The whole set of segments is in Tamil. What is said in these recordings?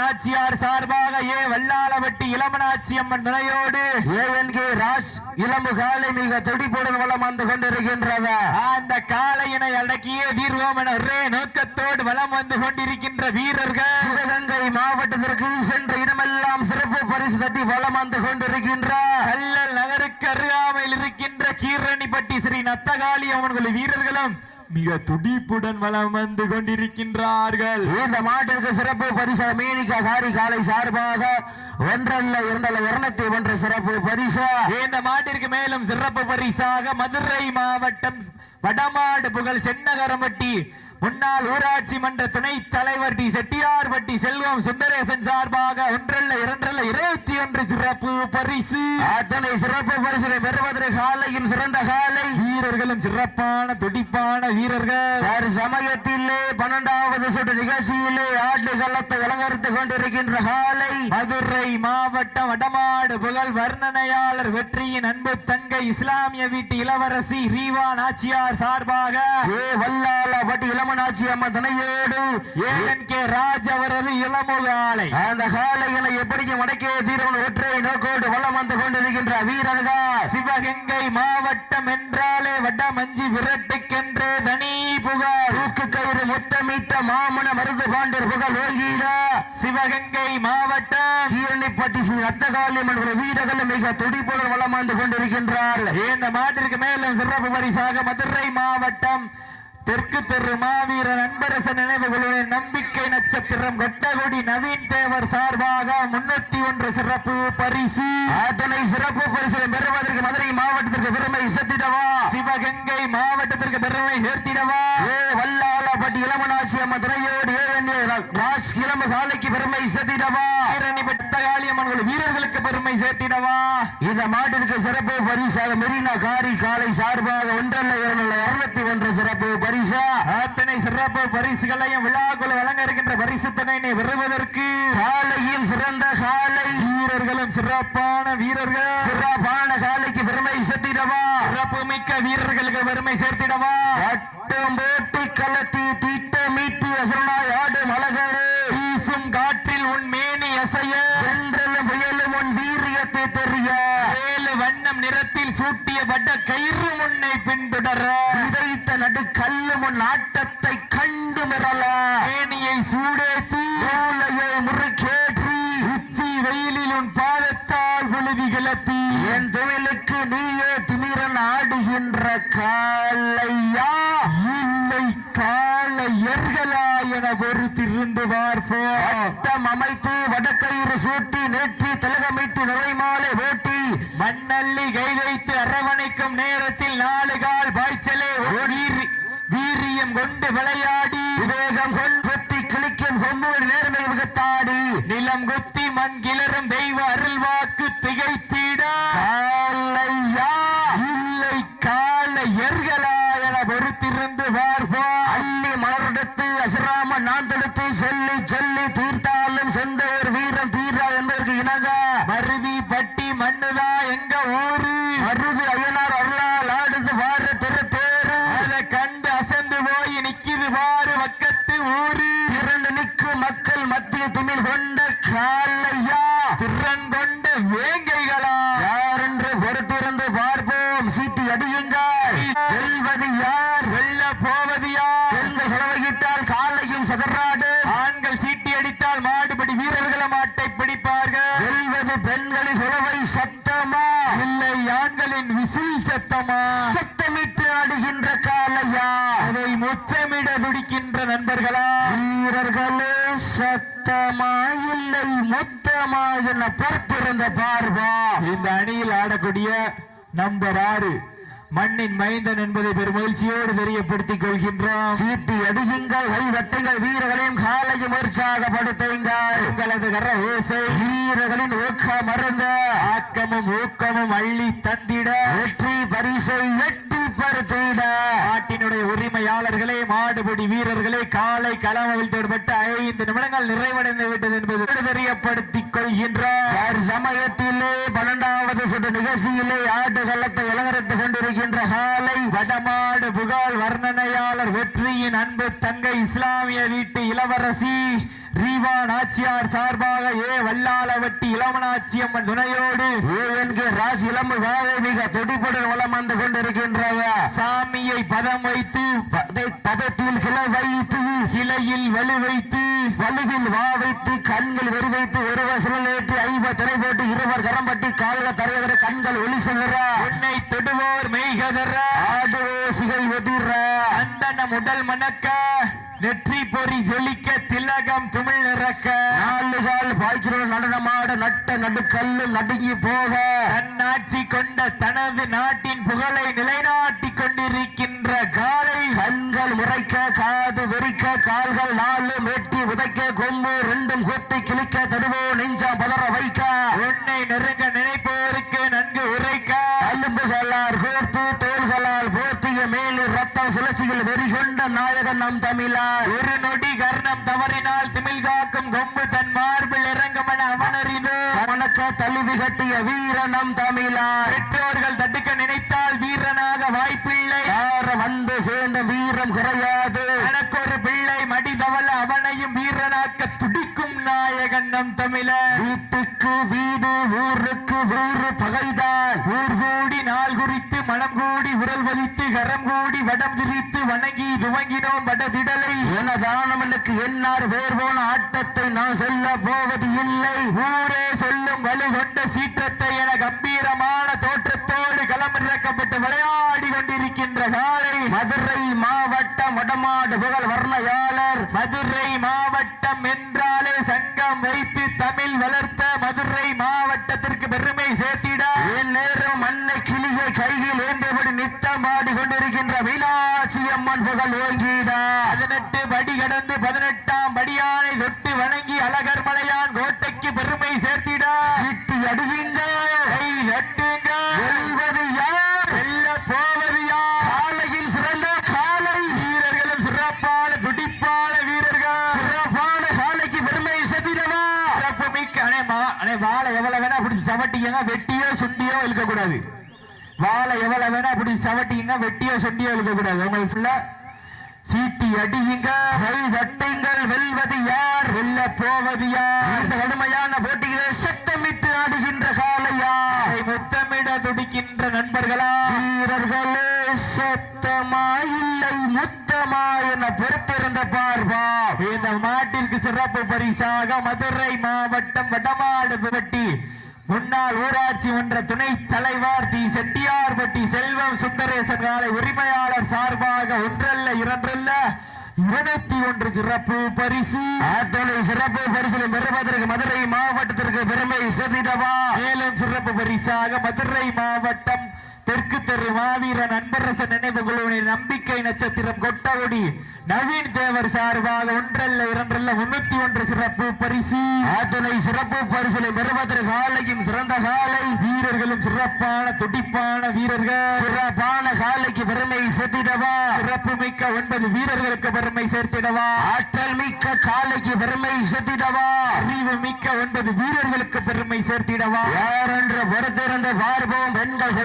நாச்சியார் சார்பாக ஏ வல்லாளவட்டி இளமனாட்சி அம்மன் துணையோடு ஏஎன்கே ராஸ் இளம்பு காலை மிக துடிப்புடன் வளம் வந்து கொண்டிருக்கின்றதா. அந்த காளையினை அடக்கிய என ஒரே நோக்கத்தோடு வலம் வந்து கொண்டிருக்கின்ற வீரர்கள். சிவகங்கை மாவட்டத்திற்கு சென்ற இடமெல்லாம் சிறப்பு பரிசு தட்டி வளம் வந்து கொண்டிருக்கின்றார் கல்லல் நகருக்கு அருகாமையில் இருக்கின்ற கீரணிப்பட்டி ஸ்ரீ நத்தகாளி அம்மன்கள் வீரர்களும் மிக துடிப்புடன் வலம் வந்து கொண்டிருக்கின்றார்கள். இந்த மாட்டிற்கு சிறப்பு பரிசு மீனிகா காரி காலை சார்பாக ஒன்றல்ல இரண்டல்ல இருநூத்தி ஒன்று சிறப்பு பரிசு. இந்த மாட்டிற்கு மேலும் சிறப்பு பரிசாக மதுரை மாவட்டம் வடமாடு புகழ் சென்னகரம்பட்டி முன்னாள் ஊராட்சி மன்ற துணைத் தலைவர் டி செட்டியார்பட்டி செல்வம் சுந்தரேசன் சார்பாக ஒன்றல்ல இரண்டல்ல இருபத்தி ஒன்று சிறப்பு பரிசு. அத்தனை சிறப்பு பரிசினை பெறுவதற்கு காலையும் சிறந்த காலை. வீரர்களும் சிறப்பான துடிப்பான வீரர்கள். சார் சமயத்திலே பன்னெண்டாவது சுற்று நிகழ்ச்சியிலே ஆட்டு கள்ளத்தை அலங்கரித்துக் கொண்டிருக்கின்ற காலை. மதுரை மாவட்டம் வடமாடு புகழ் வர்ணனையாளர் வெற்றியின் அன்பு தங்கை இஸ்லாமிய வீட்டு இளவரசி ரீவா நாச்சியார் சார்பாக ஏ வல்லால பட்டி இளமனாட்சி அம்மா துணையோடு. ஏஎன் கே ராஜ் அவரது இளமுகாலை அந்த காலையினை எப்படியும் வடக்கே தீர்வு ஒற்றை நோக்கோடு வளம் வந்து கொண்டிருக்கின்ற வீரர்கள் சிவகங்கை மாவட்டம் என்றாலே வடமஞ்சி விரட்டுக்கென்று தனி புகார் தூக்கு கயிறு முத்தமிட்ட மாமன மருது பாண்டர் புகழ் ஓங்கிட. சிவகங்கை மாவட்டம். கீரணிப்பட்டி ஸ்ரீ ரத்தகாலியம் என்ற வீரர்கள் மிக துடிப்புடன் வளம் வந்து கொண்டிருக்கின்றார்கள். இந்த மாட்டிற்கு மேலும் சிறப்பு பரிசாக மதுரை மாவட்டம் தெற்கு தெரு மாவீரர் அன்பரசன் நினைவு குழுவின் நம்பிக்கை நட்சத்திரம் கொட்டகுடி நவீன் தேவர் சார்பாக முன்னூத்தி ஒன்று சிறப்பு பரிசு. அத்தனை சிறப்பு பரிசை பெறுவதற்கு மதுரை மாவட்டத்திற்கு பெருமை செத்திடவா சிவகங்கை மாவட்டத்திற்கு பெருமை சேர்த்திடவா? ஏ வல்லாளப்பட்டி இளமனாட்சி அம்மா துணையோடு ஏ ராஜ் இளம காலைக்கு பெருமை செத்திடவா வீரணி பெட்டகாளி அம்மன் வீரர்களுக்கு பெருமை சேர்த்திடவா? இந்த மாட்டிற்கு சிறப்பு பரிசாக மெரினா காரி காலை சார்பாக ஒன்றல்ல இரண்டு இருநூத்தி ஒன்று சிறப்பு பரிசா. அத்தனை சிறப்பு பரிசுகளையும் விழாக்குழு வழங்க இருக்கின்ற பரிசு தொகையினை பெறுவதற்கு. காலையும் சிறந்த காலை. வீரர்களும் சிறப்பான வீரர்கள். சிறப்பான காலைக்கு பெருமை செத்திடவா சிறப்பு மிக்க வீரர்களுக்கு பெருமை சேர்த்திடவா? வட்டம் போட்டு கலத்தி திட்டமிட்டு முன்னை பின்தொடர விதைத்த நடு கல்லும் உன் ஆட்டத்தை கண்டு மிரள மேனியை சூடேத்தி மூளையை முறுக்கேற்றி உச்சி வெயிலில் உன் பாதத்தால் புழுதி கிளப்பி. என் தொழிலுக்கு நீயே திமிரன் ஆடுகின்ற காலையா இல்லை கால எர்களா என பொறுத்திருந்து பார்ப்போம். அமைத்து வடக்கயிறு சூட்டி நேற்றி திலகமிட்டு நிறைமாலை ஓட்டி மண்ணள்ளி கை வைத்து அரவணைக்கும் நேரத்தில் நாலு கால் பாய்ச்சலே வீரி வீரியம் கொண்டு விளையாடி விவேகம் கொண்பத்தி கிளிக்கும் கொம்மூர் நேர்மை விகத்தாடி நிலம் குத்தி மண் கிளறும் தெய்வ அருள்வாக்கு திகைத்திட காலையா இல்லை கால எர்களா என பொறுத்திருந்து பார்ப்போம் அள்ளி மலர்டத்து அசுராம நான் தடுத்து சொல்லி சொல்லி தீர்த்தாலும் சென்ற ஒரு வீரம் தீரா என்பதற்கு இணங்க மருதி பட்டி மண்ணுதா எங்க ஊரு மருது அய்யனார் அருளால் ஆடுது வார திரு தேரு அதை கண்டு அசந்து போய் நிக்கிது பாரு பக்கத்து ஊரு இரண்டு நிற்கும் மக்கள் மத்தியில் திமிழ் கொண்ட காலையா திறன் கொண்ட வேங்கைகளா யார் என்று பொறுத்திருந்து பார்ப்போம் சீட்டி அடியுங்கள் வெல்வது யார் வெல்ல போவது யார் பெண்கள் குறவையிட்டால் காலையும் சதறாடு ஆண்கள் சீட்டி அடித்தால் மாடுபடி வீரர்கள மாட்டை பிடிப்பார்கள் வெல்வது பெண்களின் குறவை சத்தமா இல்லை ஆண்களின் விசில் சத்தமா சத்தமிட்டு ஆடுகின்ற காலையா அதை முத்தமிட துடிக்கின்ற நண்பர்களா வீரர்களே சத்தமா இல்லை என பொறுத்திருந்த பார்வா. இந்த அணியில் ஆடக்கூடிய நம்பர் ஆறு மண்ணின் மைந்தன் என்பதை பெருமகிழ்ச்சியோடு தெரியப்படுத்திக் கொள்கின்றோம். சீட்டி அடியுங்கள் கை தட்டுங்கள் வீரர்களையும் காலையும் உற்சாகப்படுத்துங்கள் உங்களது கர ஓசை. வீரர்களின் ஊக்கம் மருந்த ஆக்கமும் ஊக்கமும் அள்ளி தந்திட. வெற்றி பரிசை எட்டி பருத்திட நாட்டினுடைய உரிமையாளர்களே மாடுபிடி வீரர்களே காலை களமவில் தோற்பட்ட ஐந்து நிமிடங்கள் நிறைவடைந்து விட்டது என்பது தெரியப்படுத்திக் கொள்கின்றோம் சமயத்திலே பன்னெண்டாவது சுற்று நிகழ்ச்சியிலே ஆட்டு கள்ளத்தை இளங்கரித்துக் கொண்டிருக்கின்ற காலை வடமாடு புகார் வர்ணனையாளர் வெற்றியின் அன்பு தங்கை இஸ்லாமிய வீட்டு இளவரசி ரீவா நாச்சியார் சார்பாக ஏ வல்லாளவட்டி இளவனாச்சியம்மன் துணையோடு ஏஎன்கே ராசி இளம்பு வாழை மிக துடிப்புடன் வளம் வந்து கொண்டிருக்கின்றன சாமியை பதம் வைத்து பதை- பதத்தில் கிளை வைத்து கிளையில் வலு வைத்து வலுவில் வா வைத்து கண்கள் வெறி வைத்து ஒருவர் சிலலேற்றி ஐவர் திரை போட்டு இருவர் கரம்பட்டி கால்கள் தரையதர கண்கள் ஒளி செல்லுற. உன்னை தொடுவோர் மெய்கதற. ஆடுவோ சிகை ஒதிர அந்தனம் உடல் மணக்க. நெற்றி பொறி ஜொலிக்க திலகம் துமிழ் நிறக்க. நாலுகால் பாய்ச்சல் நடனமாட நட்ட நடுக்கல்லு நடுங்கி போக. தன்னாட்சி கொண்ட தனது நாட்டின் புகழை நிலைநாட்டிக் கொண்டிருக்கின்ற காலை. கண்கள் முறைக்க காது வெறிக்க கால்கள் நாலு மேட்டி உதைக்க கொம்பு ரெண்டும் கொத்தி கிழிக்க தடுவோ நெஞ்சம் நம் தமிழார் ஒரு நொடி கர்ணம் தவறினால் திமிழ் காக்கும் கொம்பு தன் மார்பில் இறங்குமென அவனறிந்து சமணக்க தழுவி கட்டிய வீரனம் தமிழா தமிழார் பெற்றோர்கள் தடுக்க நினைத்தால் வீரனாக வாய்ப்பில்லை. யார வந்து சேர்ந்த வீரம் குறையாது. எனக்கொரு பிள்ளை மடிதவள அவனையும் வீரனாக்க துடிக்கும் நாயகன் நம் தமிழர். வீட்டுக்கு வீடு ஊருக்கு ஊரு திரித்து வணங்கி துவங்கினோம் வடதிடலை எனதானவனுக்கு என்னார் வேர் போன ஆட்டத்தை நான் சொல்ல போவது இல்லை. ஊரே சொல்லும் வலு கொண்ட சீற்றத்தை என கம்பீரமான தோற்றத்தோடு களமிறக்கப்பட்டு விளையாடி கொண்டிருக்கின்ற காலை மதுரை மாவட்டம் வடமாடு புகழ் வர்ணயாளர் மதுரை மாவட்டம் என்றாலே சங்கம் வைத்து தமிழ் வளர்த்த மதுரை மாவட்டத்திற்கு பெருமை சேர்த்திட என் நேரம் அன்னை கிளியை கையில் ஏந்தியபடி நித்தம் பாடி கொண்டிருக்கின்ற மீனாட்சி அம்மன் புகழ் ஓங்கிடா பதினெட்டு படி கடந்து பதினெட்டாம் படியானை தொட்டு வணங்கி அழகர் மலையான் கோட்டைக்கு பெருமை சேர்த்திட சிட்டி அடியுங்க கை நட்டுங்க வெல்வது யார் வெல்ல போவது யார் காலையில் சிறந்த காலை வீரர்களும் சிறப்பான துடிப்பான வீரர்கள் சிறப்பான காலைக்கு பெருமை செதிடவா சிறப்பு மிக்க அண்ணே மா அண்ணே வாழை எவ்வளவு வேணா பிடிச்சி சவட்டிக்கங்க வெட்டியோ சுண்டியோ இழுக்க கூடாது. வாழை எவ்வளவு வேணா பிடிச்சி சவட்டிக்கங்க வெட்டியோ சுண்டியோ இழுக்க கூடாது. உங்களுக்கு சொல்ல சீட்டி அடியுங்க. தட்டுங்கள் வெல்வது யார்? வெல்ல போவது யார்? இந்த கடுமையான போட்டியிலே சத்தமிட்டு ஆடுகின்ற காலையா முத்தமிட துடிக்கின்ற நண்பர்களா? வீரர்களே சத்தமா இல்லை முத்தமா என பொறுத்திருந்த மாட்டிற்கு சிறப்பு பரிசாக மதுரை மாவட்டம் வடமாடு புகட்டி. முன்னாள் ஊராட்சி மன்ற துணை தலைவர் டி. செட்டியார்பட்டி செல்வம் சுந்தரேசன் காலை உரிமையாளர் சார்பாக ஒன்றல்ல இரண்டல்ல. இருநூத்தி ஒன்று சிறப்பு பரிசு. ஆற்றலை சிறப்பு பரிசிலை பெறுவதற்கு மதுரை மாவட்டத்திற்கு பெருமை செதிடவா மேலும் சிறப்பு பரிசாக மதுரை மாவட்டம் தெற்கு தெரு மாவீரன் அன்பரசன் நினைவு குழுவின் நம்பிக்கை நட்சத்திரம் கொட்டவடி நவீன் தேவர் சார்பாக ஒன்றல்ல இரண்டல்ல முன்னூத்தி ஒன்று சிறப்பு பரிசு. ஆற்றலை சிறப்பு பரிசிலை பெறுவதற்கு காலையும் சிறந்த காலை. வீரர்களும் சிறப்பான துடிப்பான வீரர்கள். சிறப்பான காலைக்கு பெருமை செதிடவா சிறப்பு மிக்க ஒன்பது வீரர்களுக்கு பெருமை சேர்த்திடவா? ஆற்றல் மிக்க காலைக்கு பெருமை செதிடவா அறிவு மிக்க ஒன்பது வீரர்களுக்கு பெருமை சேர்த்திடவா? யார் என்று பொறுத்திருந்து பார்ப்போம். பெண்கள்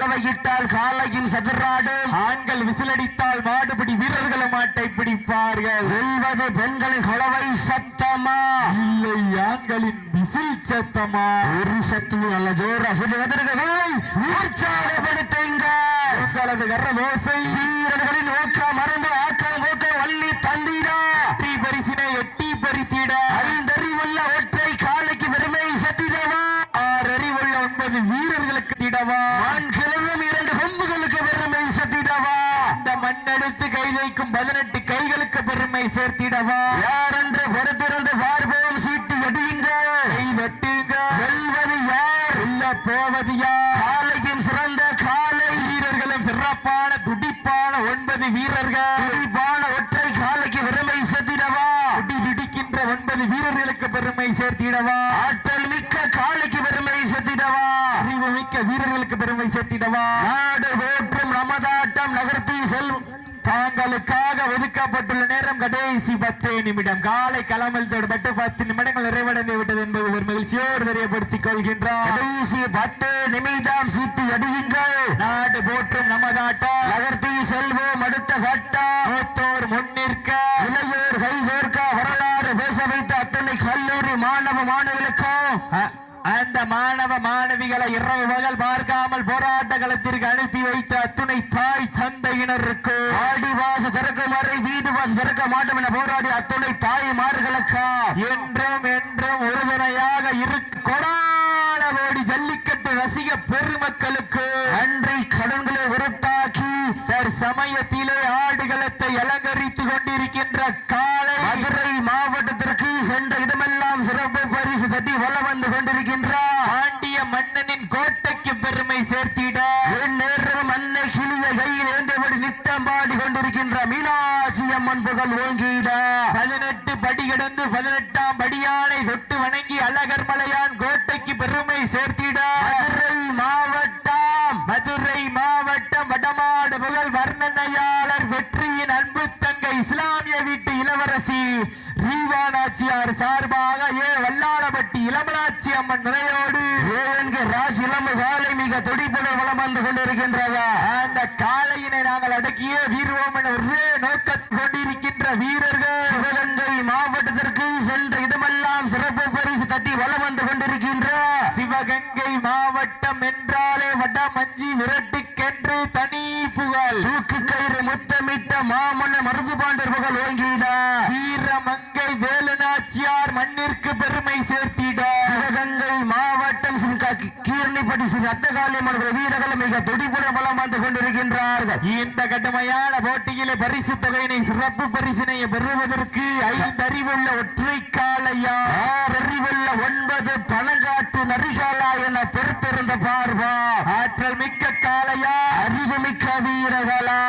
சிலவையிட்டால் காலையும் சதுராடும். ஆண்கள் விசிலடித்தால் மாடுபிடி வீரர்களும் மாட்டை பிடிப்பார்கள். வெல்வது பெண்களின் கலவை சத்தமா? இல்லை ஆண்களின் விசில் சத்தமா? ஒரு சத்தம் நல்ல ஜோரா அசதி வந்திருக்கவில்லை உற்சாகப்படுத்துங்க உங்களது கர்ற ஓசை வீரர்களின் ஊக்கம் மறந்து ஆக்கம் ஊக்கம் வள்ளி தந்திடா வெற்றி பரிசினை எட்டி பறித்திட ஐந்தறிவுள்ள ஒற்றை காலைக்கு பெருமை சத்திடவா ஆறு அறிவுள்ள ஒன்பது வீரர்களுக்கு திடவா ஆண் கிழவும் இரண்டு கொம்புகளுக்கு பெருமை சத்திடவா அந்த மண்ணெடுத்து கை வைக்கும் பதினெட்டு கைகளுக்கு பெருமை சேர்த்திடவா? யார் என்று பொறுத்திருந்து பார்ப்போம் சீட்டு எடியுங்க வெட்டுங்க. வெல்வது யார்? வெல்ல போவது யார்? காலையும் சிறந்த காலை. வீரர்களும் சிறப்பான துடிப்பான ஒன்பது வீரர்கள். துடிப்பான ஒற்றை காலைக்கு பெருமை சத்திடவா துடி துடிக்கின்ற ஒன்பது வீரர்களுக்கு பெருமை சேர்த்திடவா? ஆற்றல் மிக்க காலைக்கு பெருமை சத்திடவா அறிவு மிக்க வீரர்களுக்கு பெருமை சேர்த்திடவா நாடு போற்றும் நமதாட்டம் நகர்த்தி செல்வம் தாங்களுக்காக ஒதுக்கப்பட்டுள்ள நேரம் கடைசி பத்து நிமிடம். காலை களமில் தொடுபட்டு பத்து நிமிடங்கள் நிறைவடைந்து விட்டது என்பது ஒரு மகிழ்ச்சியோடு தெரியப்படுத்திக் கொள்கின்றார். கடைசி பத்து நிமிடம் சீட்டு அடியுங்கள். நாடு போற்றும் நமதாட்டம் நகர்த்தி செல்வோம் அடுத்த மூத்தோர் முன்னிற்க. வரை வீடு வாஸ் திறக்க மாட்டோம் என போராடி அத்துணை தாய்மார்களுக்கா என்றும் என்றும் உறுதுணையாக கொடான ஓடி ஜல்லிக்கட்டு ரசிக பெருமக்களுக்கு அன்றை கடன்களை உறுத்தாக்கி தற்சமயத்திலே ஆடுகளத்தை அலங்கரித்து கொண்டிருக்கின்ற காலை மதுரை மாவட்டத்திற்கு சென்ற இடமெல்லாம் சிறப்பு பரிசு தட்டி வளம் வந்து கொண்டிருக்கின்ற மகள் ஓங்கிட பதினெட்டு படி கிடந்து பதினெட்டாம் படியானை தொட்டு வணங்கி அழகர் மலையான் கோட்டைக்கு பெருமை சேர்த்திட. மதுரை மாவட்டம். மதுரை மாவட்டம் வடமாடு புகழ் வர்ணனையாளர் வெற்றியின் அன்பு தங்கை இஸ்லாமிய வீட்டு இளவரசி ரீவானாச்சியார் சார்பாக ஏ வல்லாளப்பட்டி இளமராட்சி அம்மன் நிறையோடு ஏழங்கு ராசி இளம்பு காலை மிக துடிப்புடன் வளம் வந்து கொண்டிருக்கின்றதா அந்த காலையினை நாங்கள் அடக்கியே மாமன்ன மருது பாண்டர் புகழ் ஓங்கிட. வீரமங்கை வேலுநாச்சியார் மண்ணிற்கு பெருமை சேர்த்திட. சிவகங்கை மாவட்டம் கீரணிப்பட்டி ஸ்ரீ ரத்தகாளியம்மன் வீரர்கள் மிக துடிப்புடன் பலம் வந்து கொண்டிருக்கின்றார்கள். இந்த கடுமையான போட்டியிலே பரிசு தொகையினை சிறப்பு பரிசினை பெறுவதற்கு ஐந்து அறிவுள்ள ஒற்றை காலையா அறிவுள்ள ஒன்பது பணங்காட்டு நரிகாலா என பொறுத்திருந்த பார்வா. ஆற்றல் மிக்க காலையா அறிவு மிக்க வீரர்களா?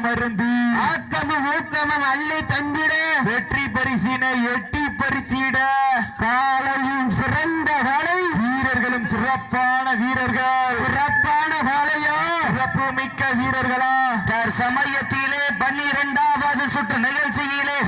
ஊக்கம் ஆக்கமும் ஊக்கமும் அள்ளி தந்திட. வெற்றி பரிசினை எட்டி பறித்திட. காலையும் சிறந்த கலை. வீரர்களும் சிறப்பான வீரர்கள். சிறப்பான காலையா. சிறப்பு மிக்க வீரர்களா. தற்சமயத்திலே பன்னிரெண்டாவது சுற்று நிகழ்ச்சியிலே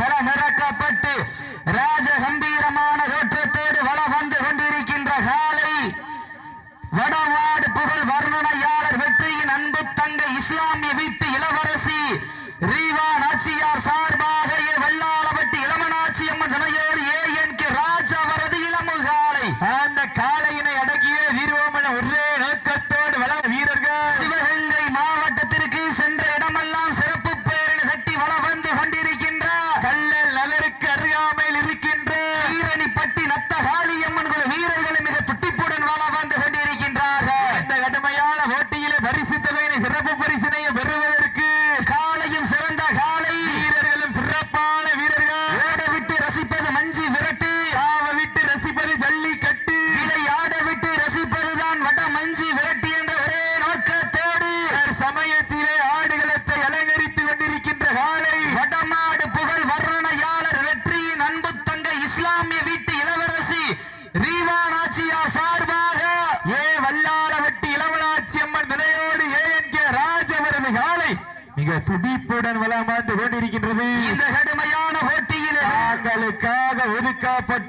துடிப்புடன் வளமாண்டு கொண்டிருக்கின்றது. இந்த கடுமையான போட்டியில் ஒதுக்கப்பட்ட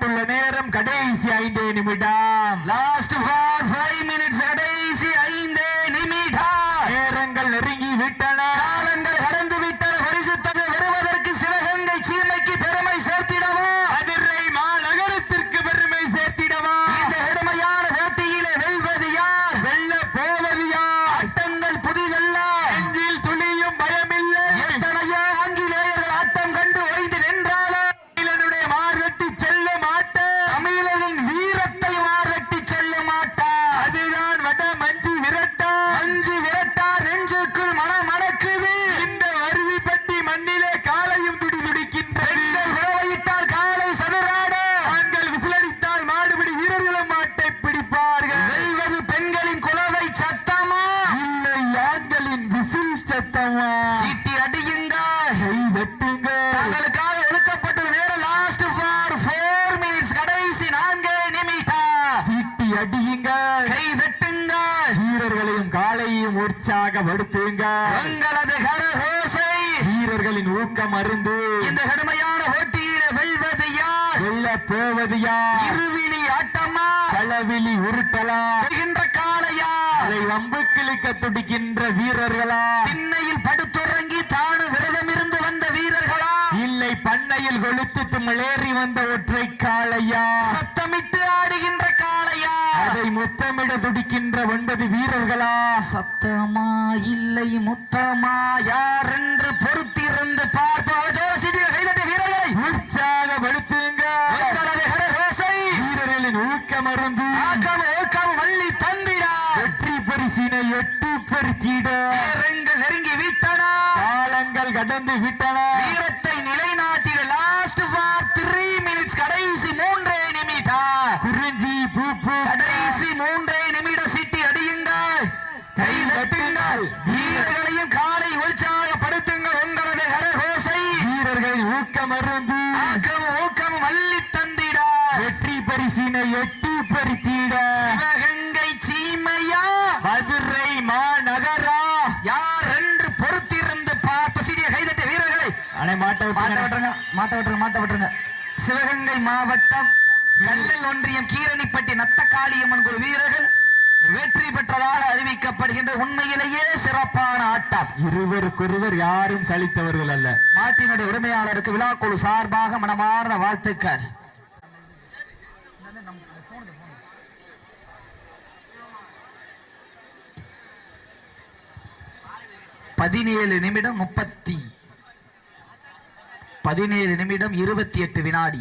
உங்களது கரகோசை. வீரர்களின் ஊக்கம் அருந்து இந்த கடுமையான போட்டியில வெல்வது யார்? வெல்ல போவது யார்? இருவிழி ஆட்டமா? களவிழி உருட்டலா? வருகின்ற காளையா? அதை வம்பு கிழிக்க துடிக்கின்ற வீரர்களா? திண்ணையில் படுத்துறங்கி தானு விரதம் இருந்து வந்த வீரர்களா? இல்லை பண்ணையில் கொளுத்து தும்மளேறி வந்த ஒற்றை காளையா? சத்தமிட்டு ஆடுகின்ற காளையா? அதை முத்தமிட துடிக்கின்ற ஒன்பது வீரர்களா? சத்தமா இல்லை முத்தமா? யார் என்று பொறுத்திருந்து பார்ப்போம். வீரர்களை. உங்களது கரகோசை வீரர்களின் ஊக்கம் அருந்து ஆக்கம் ஓக்கம் மல்லி தந்திடா. வெற்றி பரிசினை எட்டு நேரங்கள் நெருங்கி விட்டனா. காலங்கள் கடந்து விட்டன. வீரத்தை நிலைநாட்டிட லாஸ்ட் ஃபார் த்ரீ மினிட்ஸ் கடைசி மூன்றே நிமிடம் குறிஞ்சி பூப்பு கடைசி மூன்றே நிமிட சிட்டி அடியுங்கள் கை தட்டுங்கள் வீரர்களையும் காலை உற்சாகப்படுத்துங்கள் உங்களது கரகோசை வீரர்கள் ஊக்கம் அருந்து ஆக்கம் ஊக்கம் மல்லி தந்திடா வெற்றி பரிசினை எட்டு பறித்திட சிவகங்கை சீமையா மதுரை மாநகரா யார் என்று பொறுத்திருந்து பார்ப்ப சிறிய கைதட்ட வீரர்களை அனை மாட்ட மாட்ட விட்டுருங்க. மாட்ட விட்டுருங்க மாட்ட விட்டுருங்க. சிவகங்கை மாவட்டம் கல்லல் ஒன்றியம் கீரணிப்பட்டி நத்தக்காளியம்மன் குழு வீரர்கள் வெற்றி பெற்றதாக அறிவிக்கப்படுகின்ற உண்மையிலேயே சிறப்பான ஆட்டம். இருவருக்கொருவர் யாரும் சலித்தவர்கள் அல்ல. நாட்டினுடைய உரிமையாளருக்கு விழாக்குழு சார்பாக மனமார்ந்த வாழ்த்துக்கள். பதினேழு நிமிடம் முப்பத்தி பதினேழு நிமிடம் இருபத்தி எட்டு வினாடி.